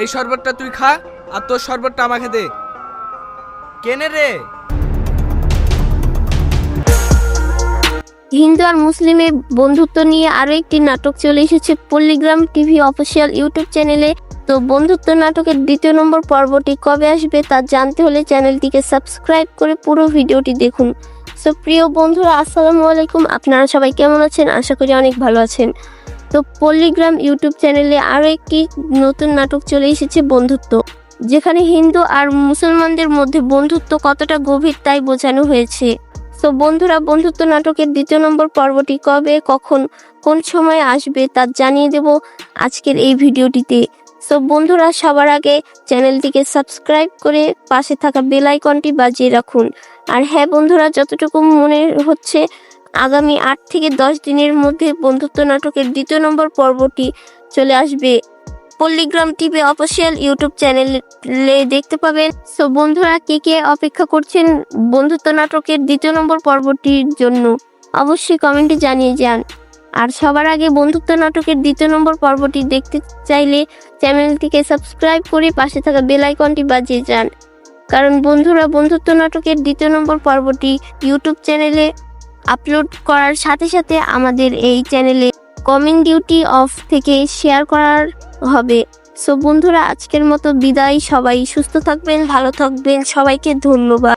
এই শরবতটা তুই খা, আর তোর শরবতটা আমাকে দে। কেনে রে? হিন্দু আর মুসলিমের বন্ধুত্ব নিয়ে আরও একটি নাটক চলে এসেছে পল্লীগ্রাম টিভি অফিসিয়াল ইউটিউব চ্যানেলে। তো বন্ধুত্ব নাটকের দ্বিতীয় নম্বর পর্বটি কবে আসবে তা জানতে হলে চ্যানেলটিকে সাবস্ক্রাইব করে পুরো ভিডিওটি দেখুন। সো প্রিয় বন্ধুরা, আসসালামু আলাইকুম। আপনারা সবাই কেমন আছেন? আশা করি অনেক ভালো আছেন। তো পল্লীগ্রাম ইউটিউব চ্যানেলে আরও একটি নতুন নাটক চলে এসেছে, বন্ধুত্ব। যেখানে হিন্দু আর মুসলমানদের মধ্যে বন্ধুত্ব কতটা গভীর তাই বোঝানো হয়েছে। তো বন্ধুরা, বন্ধুত্ব নাটকের দ্বিতীয় নম্বর পর্বটি কবে, কখন, কোন সময় আসবে তা জানিয়ে দেব আজকের এই ভিডিওটিতে। সো বন্ধুরা, সবার আগে চ্যানেলটিকে সাবস্ক্রাইব করে পাশে থাকা বেল আইকনটি বাজিয়ে রাখুন। আর হ্যাঁ বন্ধুরা, যতটুকু মনে হচ্ছে আগামী আট থেকে দশ দিনের মধ্যে বন্ধুত্ব নাটকের দ্বিতীয় নম্বর পর্বটি চলে আসবে। পল্লীগ্রাম টিভি অফিসিয়াল ইউটিউব চ্যানেলে দেখতে পাবেন। সো বন্ধুরা, কে কে অপেক্ষা করছেন বন্ধুত্ব নাটকের দ্বিতীয় নম্বর পর্বটির জন্য? অবশ্যই কমেন্টে জানিয়ে যান। আর সবার আগে বন্ধুত্ব নাটকের দ্বিতীয় নম্বর পর্বটি দেখতে চাইলে চ্যানেলটিকে সাবস্ক্রাইব করে পাশে থাকা বেল আইকনটি বাজিয়ে যান। কারণ বন্ধুরা, বন্ধুত্ব নাটকের দ্বিতীয় নম্বর পর্বটি ইউটিউব চ্যানেলে আপলোড করার সাথে সাথে আমাদের এই চ্যানেলে কমেন্ট ডিউটি অফ থেকে শেয়ার করার হবে। সো বন্ধুরা, আজকের মতো বিদায়। সবাই সুস্থ থাকবেন, ভালো থাকবেন। সবাইকে ধন্যবাদ।